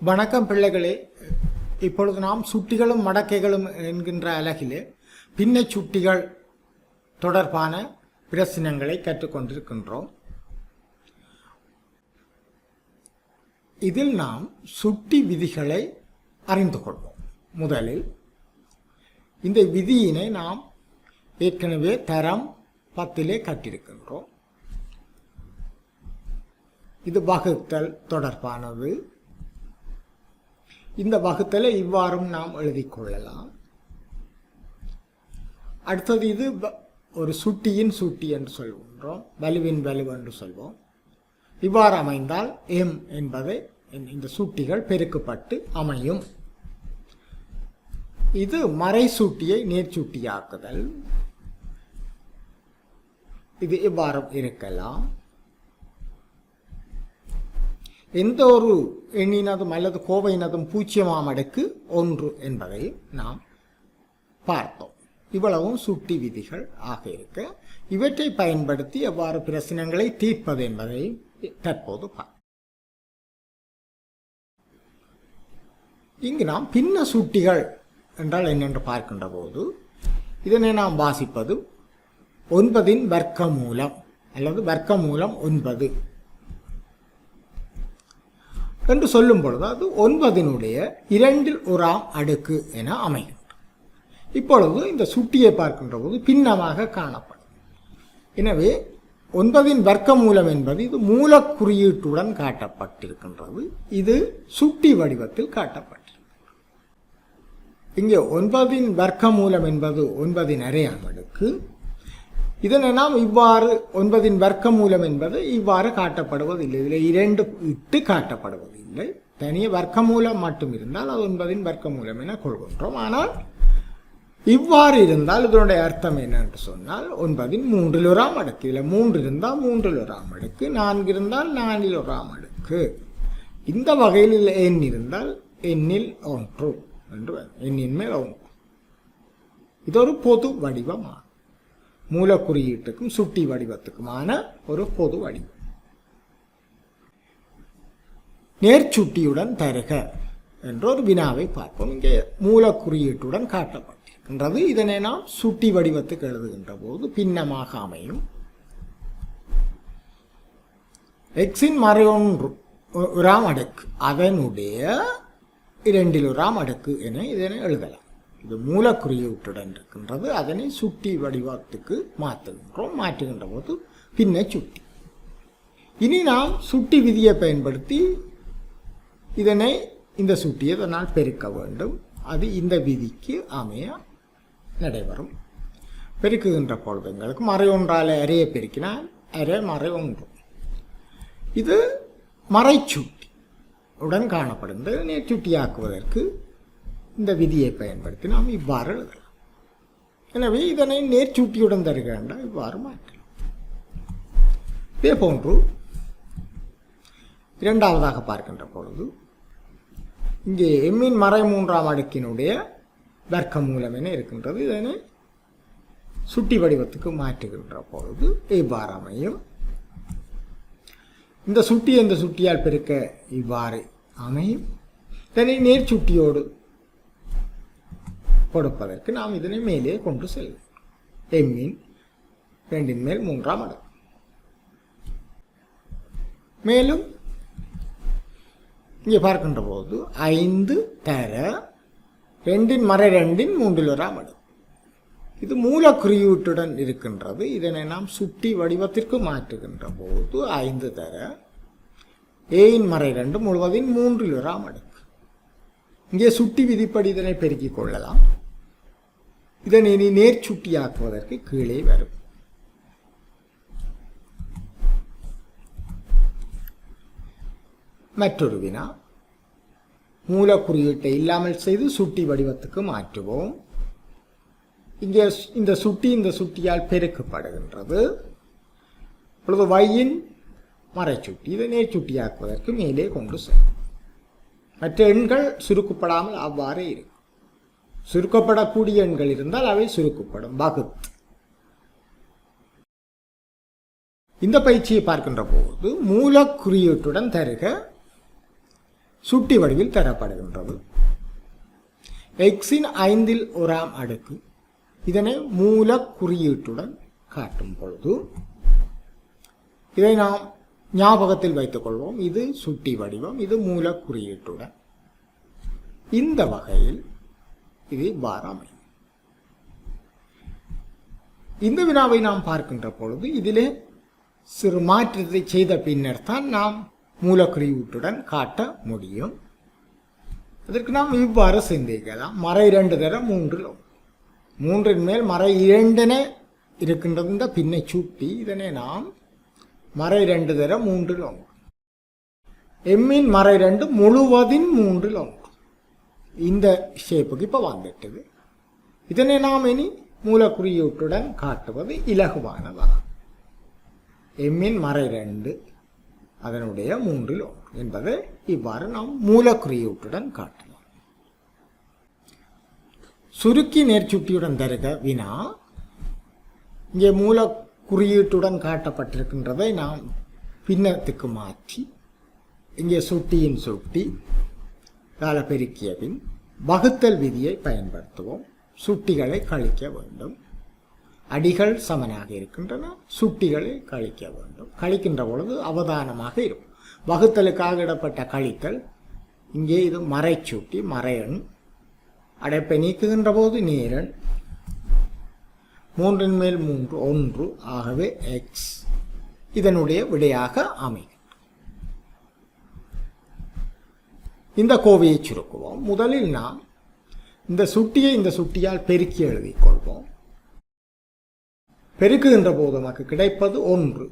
வணக்கம் பிள்ளைகளே. இப்பொழுது நாம் சுட்டிகளும் மடக்கைகளும் என்கின்ற அலகிலே பின்ன சுட்டிகள் தொடர்பான பிரச்சனங்களை கற்றுக்கொண்டிருக்கின்றோம். இதில் நாம் சுட்டி விதிகளை அறிந்து கொள்வோம். முதலில் இந்த விதியினை நாம் ஏற்கனவே தரம் பத்திலே கற்றிருக்கின்றோம் இது வகுத்தல் தொடர்பானது. இந்த வகுத்தலை இவ்வாறும் நாம் எழுதிக் கொள்ளலாம். அடுத்தது இது ஒரு சுட்டியின் சுட்டி என்று சொல்கின்றோம். வலுவின் வலுவு என்று சொல்வோம். இவ்வாறு அமைந்தால் எம் என்பதை இந்த- இந்த சுட்டிகள் பெருக்கப்பட்டு அமையும். இது மறை சூட்டியை நேர்ச்சூட்டியாக்குதல் இது இவ்வாறு இருக்கலாம். எந்த ஒரு எண்ணினதும் அல்லது கோவையினதும் பூஜ்ஜியமாம் அடுக்கு ஒன்று என்பதை நாம் பார்த்தோம். இவ்வளவும் சுட்டி விதிகள் ஆக இருக்க. இவற்றை பயன்படுத்தி எவ்வாறு பிரச்சனைகளை தீர்ப்பது என்பதை தற்போது பார்ப்போம். இங்கு நாம் பின்ன சுட்டிகள் என்றால் என்னென்று பார்க்கின்ற போது இதனை நாம் வாசிப்பது ஒன்பதின் வர்க்க மூலம் அல்லது வர்க்க மூலம் ஒன்பது. என்று சொல்லும் பொழுது அது ஒன்பதினுடைய இரண்டில் ஒராம் அடுக்கு என அமையும். இப்பொழுது இந்த சுட்டியை பார்க்கின்ற போது பின்னமாக காணப்படும். எனவே ஒன்பதின் வர்க்க மூலம் என்பது இது மூலக்குறியீட்டுடன் காட்டப்பட்டிருக்கின்றது. இது சுட்டி வடிவத்தில் காட்டப்பட்டிருக்கிறது. இங்கே ஒன்பதின் வர்க்க மூலம் என்பது ஒன்பதின் அரையாம் அடுக்கு. இதனை நாம் இவ்வாறு ஒன்பதின் வர்க்க மூலம் என்பது இவ்வாறு காட்டப்படுவதில்லை. இதில் இரண்டு இட்டு காட்டப்படுவது இல்லை. தனிய வர்க்க மூலம் மட்டும் இருந்தால் அது ஒன்பதின் வர்க்க மூலம் என கொள்கின்றோம். ஆனால் இவ்வாறு இருந்தால் இதனுடைய அர்த்தம் என்ன என்று சொன்னால் ஒன்பதின் மூன்றில் ஒரு அடுக்கு. இதில் மூன்று இருந்தால் மூன்றில் ஒரு அடுக்கு. நான்கு இருந்தால் நான்கில் ஒரு அடுக்கு. இந்த வகையில் எண் இருந்தால் எண்ணில் ஒன்று என்று எண்ணின் மேல் ஒன்று. இது ஒரு பொது வடிவமாகும் மூலக்குறியீட்டுக்கும் சுட்டி வடிவத்துக்குமான ஒரு பொது வடிவம் நேர்ச்சுட்டியுடன் தருக என்ற ஒரு வினாவை பார்ப்போம். இங்கே மூலக்குறியீட்டுடன் காட்டப்பட்டிருக்கின்றது. இதனை நாம் சுட்டி வடிவத்துக்கு எழுதுகின்ற போது பின்னமாக அமையும். எக்ஸின் மறையொன்று ஒராம் அடுக்கு. அதனுடைய இரண்டில் ஒராம் அடுக்கு என இதனை எழுதலாம். இது மூலக்குறியீட்டுடன் இருக்கின்றது. அதனை சுட்டி வடிவத்துக்கு மாற்றுகின்றோம். மாற்றுகின்ற போது பின்ன சுட்டி. இனி நாம் சுட்டி விதியை பயன்படுத்தி இதனை இந்த சுட்டியை இதனால் பெருக்க வேண்டும். அது இந்த விதிக்கு அமைய நடைபெறும். பெருக்குகின்ற பொழுது எங்களுக்கு மறை ஒன்றால் அரையை பெருக்கினால் அரை மறை ஒன்று. இது மறைச்சுட்டி உடன் காணப்படுகின்றது நேர்ச்சுட்டியாக்குவதற்கு இந்த விதியை பயன்படுத்தி நாம் இவ்வாறு எழுதலாம். எனவே இதனை நேர்ச்சுட்டியுடன் தருகின்ற இவ்வாறு மாற்றலாம். இதே போன்று இரண்டாவதாக பார்க்கின்ற பொழுது இங்கே எம்மின் மறை மூன்றாம் அடுக்கினுடைய வர்க்க மூலம் என இருக்கின்றது. இதனை சுட்டி வடிவத்துக்கு மாற்றுகின்ற பொழுது இவ்வாறு அமையும். இந்த சுட்டி இந்த சுட்டியால் பெருக்க? இவ்வாறு அமையும். இதனை நேர் சுட்டியோடு கொடுப்பதற்கு நாம் இதனை மேலே கொண்டு செல்வோம். எம்மின் ரெண்டின் மேல் மூன்றாம் அடுக்கு. மேலும் இங்கே பார்க்கின்ற போது ஐந்து தர ரெண்டின் மறை ரெண்டின் மூன்றில் வராம் அடுக்கு இது மூலக்குறியீட்டுடன் இருக்கின்றது. இதனை நாம் சுட்டி வடிவத்திற்கு மாற்றுகின்ற போது ஐந்து தர ஏயின் மறை ரெண்டு முழுவதின் மூன்றில் வராம் அடுக்கு இங்கே சுட்டி விதிப்படி இதனை பெருக்கிக் கொள்ளலாம். இதனை இனி நேர்ச்சுட்டியாக்குவதற்கு கீழே வரும். மற்றொரு வினா. மூலக்குறியீட்டை இல்லாமல் செய்து சுட்டி வடிவத்துக்கு மாற்றுவோம். இங்கே இந்த சுட்டி இந்த சுட்டியால் பெருக்கப்படுகின்றது. இப்பொழுது வையின் மறைச்சுட்டி இதை நேர்ச்சுட்டியாக்குவதற்கு மேலே கொண்டு செல்லும் மற்ற எண்கள் சுருக்கப்படாமல் அவ்வாறே இருக்கும். சுருக்கப்படக்கூடிய எண்கள் இருந்தால் அவை சுருக்கப்படும். வகுத்து இந்த பயிற்சியை பார்க்கின்ற போது மூலக்குறியீட்டுடன் தருக சுட்டி வடிவில் தரப்படுகின்றது. எக்ஸின் ஐந்தில் ஒராம் அடுக்கு. இதனை மூல குறியீட்டுடன் காட்டும் பொழுது இதை நாம் ஞாபகத்தில் வைத்துக் கொள்வோம் இது சுட்டி வடிவம் இது மூல குறியீட்டுடன். இந்த வகையில் இது வாராமை இந்த வினாவை நாம் பார்க்கின்ற பொழுது இதிலே சிறு மாற்றத்தை செய்த பின்னர் தான் நாம் மூலக்குறியீட்டுடன் காட்ட முடியும். அதற்கு நாம் இவ்வாறு சிந்திக்கலாம். மறை இரண்டு தர மூன்றில் மூன்றின் மேல் மறை இரண்டென இருக்கின்றது இந்த பின்னை சூட்டி இதனை நாம் மறை இரண்டு தர மூன்றில் ஒன்று எம்மின் மறை ரெண்டு முழுவதின் மூன்றில் ஒன்று இந்த ஷேப்புக்கு இப்போ வந்துட்டது. இதனை நாம் இனி மூலக்குறியீட்டுடன் காட்டுவது இலகுவானதாகும். எம்மின் மறை ரெண்டு அதனுடைய மூன்றில் ஒன்று என்பதை இவ்வாறு நாம் மூலக்குறியீட்டுடன் காட்டலாம் சுருக்கி நேர்ச்சுட்டியுடன் தருக வினா. இங்கே மூல குறியீட்டுடன் காட்டப்பட்டிருக்கின்றதை நாம் பின்னத்துக்கு மாற்றி இங்கே சுட்டியின் சுட்டி கால பெருக்கிய பின் வகுத்தல் விதியை பயன்படுத்துவோம். சுட்டிகளை கழிக்க வேண்டும். அடிகள் சமனாக இருக்கின்றன சுட்டிகளை கழிக்க வேண்டும். கழிக்கின்ற பொழுது அவதானமாக இருக்கும். வகுத்தலுக்காக இடப்பட்ட கழித்தல் இங்கே இது மறைச்சுட்டி மறையன் அடைப்பை நீக்குகின்ற போது நேரன் மூன்றின் மேல் மூன்று ஒன்று ஆகவே எக்ஸ் இதனுடைய விடையாக அமையும். இந்த கோவையை சுருக்குவோம். முதலில் நாம் இந்த சுட்டியை இந்த சுட்டியால் பெருக்கி எழுதிக் கொள்வோம். பெருக்குகின்ற போது நமக்கு கிடைப்பது ஒன்று.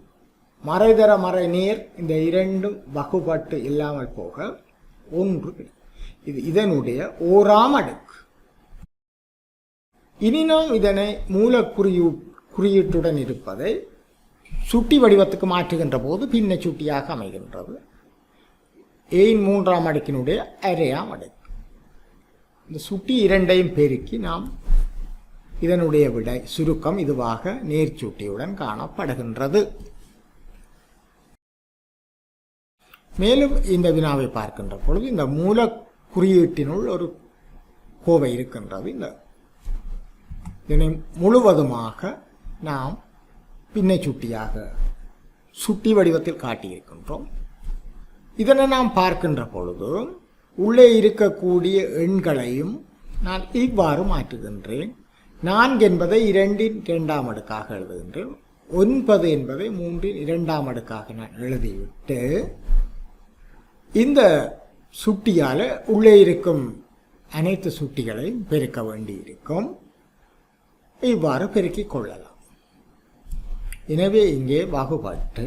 மறைதர மறை நீர் இந்த இரண்டும் வகுபட்டு இல்லாமல் போக ஒன்று கிடைக்கும். இது இதனுடைய ஓராம் அடுக்கு. இனி நாம் இதனை மூலக்குறியு குறியீட்டுடன் இருப்பதை சுட்டி வடிவத்துக்கு மாற்றுகின்ற போது பின்ன சுட்டியாக அமைகின்றது. ஏன் மூன்றாம் அடுக்கினுடைய அரையாம் அடுக்கு. இந்த சுட்டி இரண்டையும் பெருக்கி நாம் இதனுடைய விடை சுருக்கம் இதுவாக நேர்ச்சூட்டியுடன் காணப்படுகின்றது. மேலும் இந்த வினாவை பார்க்கின்ற பொழுது இந்த மூல குறியீட்டினுள் ஒரு கோவை இருக்கின்றது. இந்த இதனை முழுவதுமாக நாம் பின்னை சுட்டியாக சுட்டி வடிவத்தில் காட்டியிருக்கின்றோம். இதனை நாம் பார்க்கின்ற பொழுது உள்ளே இருக்கக்கூடிய எண்களையும் நான் இவ்வாறு மாற்றுகின்றேன். நான்கு என்பதை இரண்டின் இரண்டாம் அடுக்காக எழுதுகின்றேன். ஒன்பது என்பதை மூன்றின் இரண்டாம் அடுக்காக நான் எழுதிவிட்டு இந்த சுட்டியால் உள்ளே இருக்கும் அனைத்து சுட்டிகளையும் பெருக்க வேண்டியிருக்கும். இவ்வாறு பெருக்கிக் கொள்ளலாம். எனவே இங்கே வகுபட்டு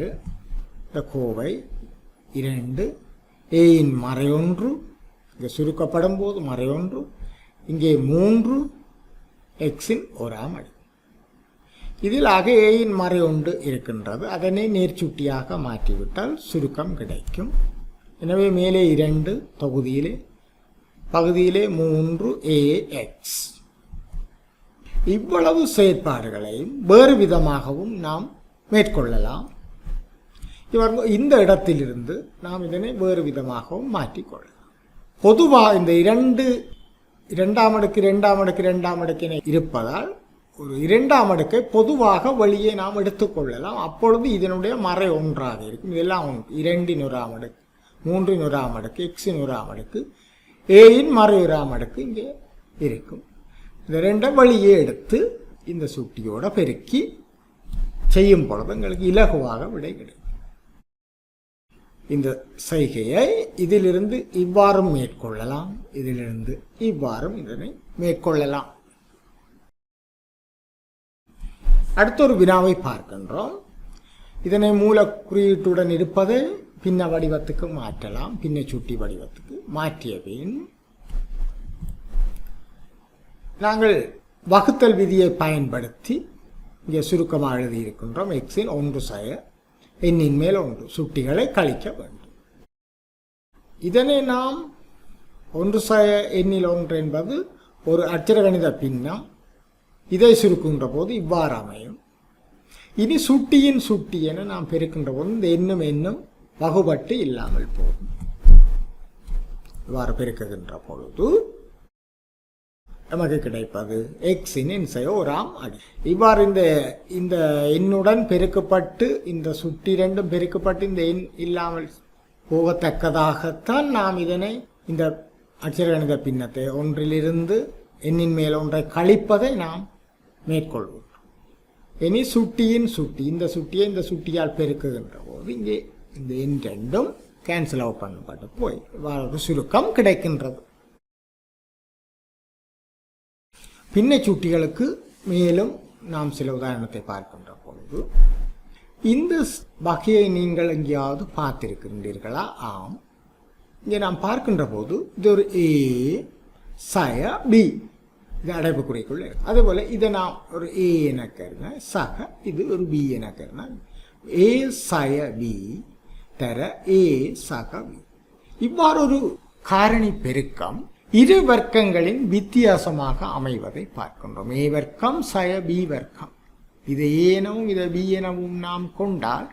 இந்த கோவை இரண்டு ஏயின் மறையொன்று இங்கே சுருக்கப்படும் போது மறையொன்று இங்கே மூன்று எக்ஸின் ஒராம் அடி. இதில் ஆக ஏயின் மறை ஒன்று இருக்கின்றது. அதனை நேர்ச்சுட்டியாக மாற்றிவிட்டால் சுருக்கம் கிடைக்கும். எனவே மேலே இரண்டு தொகுதியிலே பகுதியிலே மூன்று ஏ எக்ஸ் இவ்வளவு செயற்பாடுகளையும் வேறு விதமாகவும் நாம் மேற்கொள்ளலாம். இவர் இந்த இடத்திலிருந்து நாம் இதனை வேறு விதமாகவும் மாற்றிக்கொள்ளலாம். பொதுவாக இந்த இரண்டு இரண்டாம் அடுக்கு இரண்டாம் அடுக்கு இரண்டாம் அடுக்கினை இருப்பதால் ஒரு இரண்டாம் அடுக்கை பொதுவாக வழியை நாம் எடுத்துக்கொள்ளலாம். அப்பொழுது இதனுடைய மறை ஒன்றாக இருக்கும். இதெல்லாம் ஒன்று இரண்டின் ஒராம் அடுக்கு மூன்றின் ஒராம் அடுக்கு எக்ஸின் ஒராம் அடுக்கு ஏயின் மறை ஒராம் அடுக்கு இங்கே இருக்கும். இந்த ரெண்டை வழியை எடுத்து இந்த சுட்டியோட பெருக்கி செய்யும் பொழுது எங்களுக்கு இலகுவாக விடை கிடைக்கும். இந்த செய்கையை இதிலிருந்து இவ்வாறும் மேற்கொள்ளலாம். இதிலிருந்து இவ்வாறும் இதனை மேற்கொள்ளலாம். அடுத்த ஒரு வினாவை பார்க்கின்றோம். இதனை மூல குறியீட்டுடன் இருப்பதை பின்ன வடிவத்துக்கு மாற்றலாம். பின்ன சுட்டி வடிவத்துக்கு மாற்றிய பின் நாங்கள் வகுத்தல் விதியை பயன்படுத்தி இங்கே சுருக்கமாக எழுதியிருக்கின்றோம். எக்ஸின் ஒன்று சய எண்ணின் மேல் ஒன்று சுட்டிகளை கழிக்க வேண்டும். இதனை நாம் ஒன்று ச எண்ணில் ஒன்று என்பது ஒரு அச்சரகணித பின்னம். இதை சுருக்குகின்ற போது இவ்வாறு அமையும். இனி சுட்டியின் சுட்டி என நாம் பெருக்கின்ற போது இந்த எண்ணும் எண்ணும் வகுபட்டு இல்லாமல் போகும். இவ்வாறு பெருக்குகின்ற பொழுது நமக்கு கிடைப்பது எக்ஸின் இன்சையோ அடி. இவ்வாறு இந்த இந்த எண்ணுடன் பெருக்கப்பட்டு இந்த சுட்டி ரெண்டும் பெருக்கப்பட்டு இந்த எண் இல்லாமல் போகத்தக்கதாகத்தான் நாம் இதனை இந்த அச்சரகணித பின்னத்தை ஒன்றிலிருந்து எண்ணின் மேல் ஒன்றை கழிப்பதை நாம் மேற்கொள்வோம். இனி சுட்டியின் சுட்டி இந்த சுட்டியை இந்த சுட்டியால் பெருக்குகின்ற போது இங்கே இந்த எண் ரெண்டும் கேன்சல் அவுட் பண்ணப்பட்டு போய் இவ்வாறு ஒரு சுருக்கம் கிடைக்கின்றது. பின்ன சுட்டிகளுக்கு மேலும் நாம் சில உதாரணத்தை பார்க்கின்ற பொழுது இந்த வகையை நீங்கள் எங்கேயாவது பார்த்திருக்கின்றீர்களா? ஆம். இங்கே நாம் பார்க்கின்ற போது இது ஒரு ஏ சய பி இது அடைப்புக்குறிக்குள்ள இருக்கு. அதே இதை நான் ஒரு ஏ என கருங்க சக இது ஒரு பி என கருங்க ஏ சய பி தர ஏ சக பி இவ்வாறு ஒரு காரணி பெருக்கம் இரு வர்க்கங்களின் வித்தியாசமாக அமைவதை பார்க்கின்றோம். ஏ வர்க்கம் சய பி வர்க்கம். இதை ஏனவும் இதை பி எனவும் நாம் கொண்டால்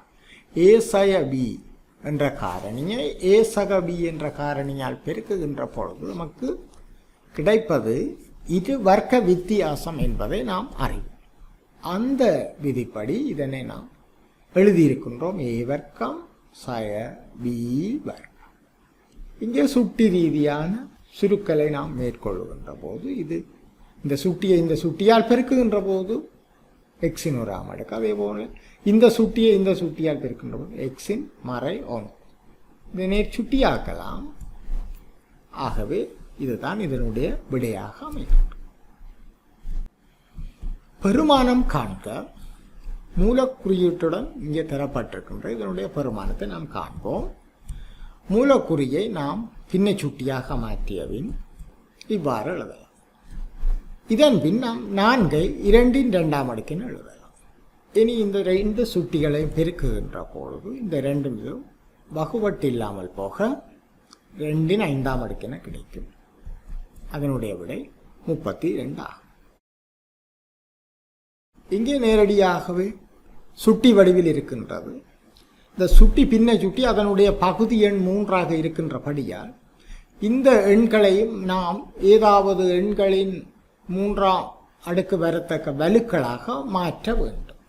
ஏ சய பி என்ற காரணியை ஏ சக பி என்ற காரணியால் பெருக்குகின்ற பொழுது நமக்கு கிடைப்பது இது வர்க்க வித்தியாசம் என்பதை நாம் அறிவோம். அந்த விதிப்படி இதனை நாம் எழுதியிருக்கின்றோம். ஏ வர்க்கம் சய பி வர்க்கம். இங்கே சுட்டி ரீதியான சுருக்கலை நாம் மேற்கொள்ளுகின்ற போது இது இந்த சுட்டியை இந்த சுட்டியால் பெருக்குகின்ற போது எக்ஸின் ஒரு ஆமடுக்கு அதே போல் இந்த சுட்டியை இந்த சுட்டியால் பெருக்கின்ற போது எக்ஸின் மறை ஒன் இதை நேர் சுட்டியாக்கலாம். ஆகவே இதுதான் இதனுடைய விடையாக அமைகின்றது பெருமானம் காண்க. மூலக்குறியீட்டுடன் இங்கே தரப்பட்டிருக்கின்ற இதனுடைய பெருமானத்தை நாம் காண்போம். மூலக்குறியை நாம் பின்னை சுட்டியாக மாற்றியவின் இவ்வாறு எழுதலாம். இதன் பின் நாம் நான்கை இரண்டின் இரண்டாம் அடுக்கின் எழுதலாம். இனி இந்த ரெண்டு சுட்டிகளை பெருக்குகின்ற பொழுது இந்த ரெண்டு மீதும் வகுவட்டு இல்லாமல் போக ரெண்டின் ஐந்தாம் அடுக்கென கிடைக்கும். அதனுடைய விடை முப்பத்தி ரெண்டு இங்கே நேரடியாகவே சுட்டி வடிவில் இருக்கின்றது. இந்த சுட்டி பின்ன சுட்டி அதனுடைய பகுதி எண் மூன்றாக இருக்கின்றபடியால் இந்த எண்களையும் நாம் ஏதாவது எண்களின் மூன்றாம் அடுக்கு வரத்தக்க வலுக்களாக மாற்ற வேண்டும்.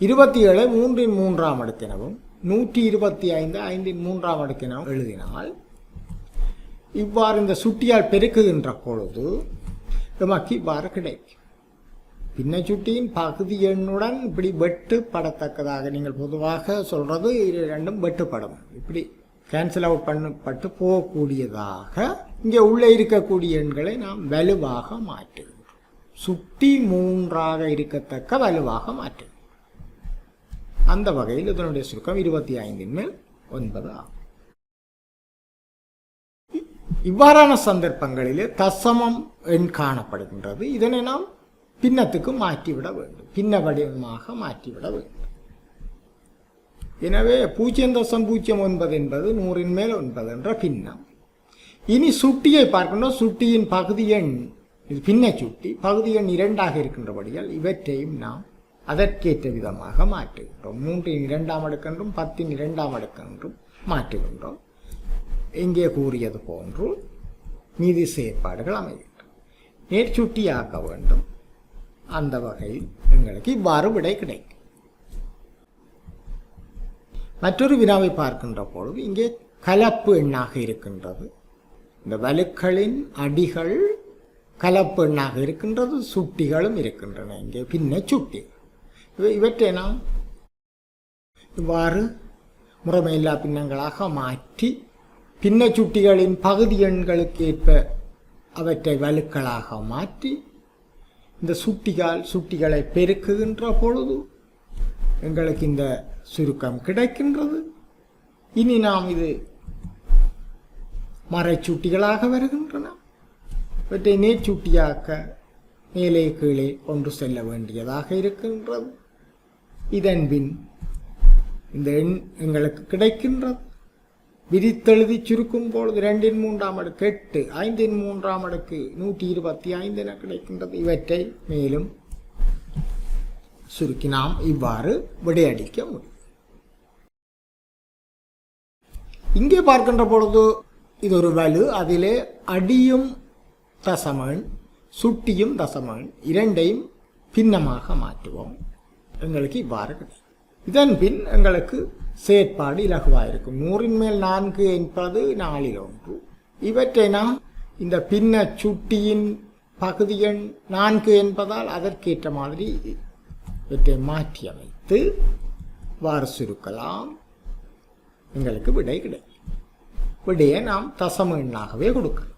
இருபத்தி ஏழை மூன்றின் மூன்றாம் அடுக்கினவும் நூற்றி இருபத்தி ஐந்து ஐந்தின் மூன்றாம் அடுக்கினவும் எழுதினால் இவ்வாறு இந்த சுட்டியால் பெருக்குகின்ற பொழுது நமக்கு இவ்வாறு கிடைக்கும். பின்ன சுட்டியின் பகுதி எண்ணுடன் இப்படி வெட்டு படத்தக்கதாக நீங்கள் பொதுவாக சொல்றது இது ரெண்டும் வெட்டுப்படும். இப்படி கேன்சல் அவுட் பண்ணப்பட்டு போகக்கூடியதாக இங்கே உள்ளே இருக்கக்கூடிய எண்களை நாம் வலுவாக மாற்றுகிறோம் சுட்டி மூன்றாக இருக்கத்தக்க வலுவாக மாற்றுகிறோம் அந்த வகையில் இதனுடைய சுருக்கம் இருபத்தி ஐந்தின் மேல் ஒன்பது ஆகும். இவ்வாறான சந்தர்ப்பங்களிலே தசமம் எண் காணப்படுகின்றது. இதனை நாம் பின்னத்துக்கு மாற்றிவிட வேண்டும். பின்ன வடிவமாக மாற்றிவிட வேண்டும். எனவே பூஜ்ஜியம் தசம் பூஜ்ஜியம் ஒன்பது என்பது நூறின் மேல் ஒன்பது என்ற பின்னம். இனி சுட்டியை பார்க்கணும். சுட்டியின் பகுதி எண் இது பின்ன சுட்டி. பகுதி எண் இரண்டாக இருக்கின்றபடியால் இவற்றையும் நாம் அதற்கேற்ற விதமாக மாற்றுகின்றோம். மூன்றின் இரண்டாம் அடுக்கென்றும் பத்தின் இரண்டாம் அடுக்கென்றும் மாற்றுகின்றோம். இங்கே கூறியது போன்று மீதி செயற்பாடுகள் அமைகின்றன. நேர்ச்சுட்டியாக்க வேண்டும். அந்த வகையில் எங்களுக்கு இவ்வாறு விடை கிடைக்கும். மற்றொரு வினாவை பார்க்கின்ற பொழுது இங்கே கலப்பு எண்ணாக இருக்கின்றது. இந்த வலுக்களின் அடிகள் கலப்பெண்ணாக இருக்கின்றது சுட்டிகளும் இருக்கின்றன. இங்கே பின்ன சுட்டி. இவை இவற்றை நாம் இவ்வாறு முறைமையில்லா பின்னங்களாக மாற்றி பின்ன சுட்டிகளின் பகுதி எண்களுக்கு ஏற்ப அவற்றை வலுக்களாக மாற்றி இந்த சுட்டிகள் சுட்டிகளை பெருக்குகின்ற பொழுது எங்களுக்கு இந்த சுருக்கம் கிடைக்கின்றது. இனி நாம் இது மறைச்சுட்டிகளாக வருகின்றன. இவற்றை நேர்ச்சுட்டியாக்க மேலே கீழே கொண்டு செல்ல வேண்டியதாக இருக்கின்றது. இதன் பின் இந்த எண் எங்களுக்கு கிடைக்கின்றது. விரித்தெழுதி சுருக்கும் பொழுது ரெண்டின் மூன்றாம் அடுக்கு எட்டு ஐந்தின் மூன்றாம் அடுக்கு நூற்றி இருபத்தி ஐந்து என கிடைக்கின்றது. இவற்றை மேலும் சுருக்கி நாம் இவ்வாறு விடையடிக்க முடியும். இங்கே பார்க்கின்ற பொழுது இது ஒரு வலு அதிலே அடியும் தசமன் சுட்டியும் தசமன் இரண்டையும் பின்னமாக மாற்றுவோம் எங்களுக்கு இவ்வாறு கிடைக்கும் இதன் பின் எங்களுக்கு செயற்பாடு இலகுவாக இருக்கும் நூறின் மேல் நான்கு என்பது நாலில் ஒன்று இவற்றை நாம் இந்த பின்ன சுட்டியின் பகுதி எண் நான்கு என்பதால் அதற்கேற்ற மாதிரி இவற்றை மாற்றி அமைத்து வாறு சுருக்கலாம் எங்களுக்கு விடை கிடைக்கும் விடையை நாம் தசம எண்ணாகவே கொடுக்கலாம்.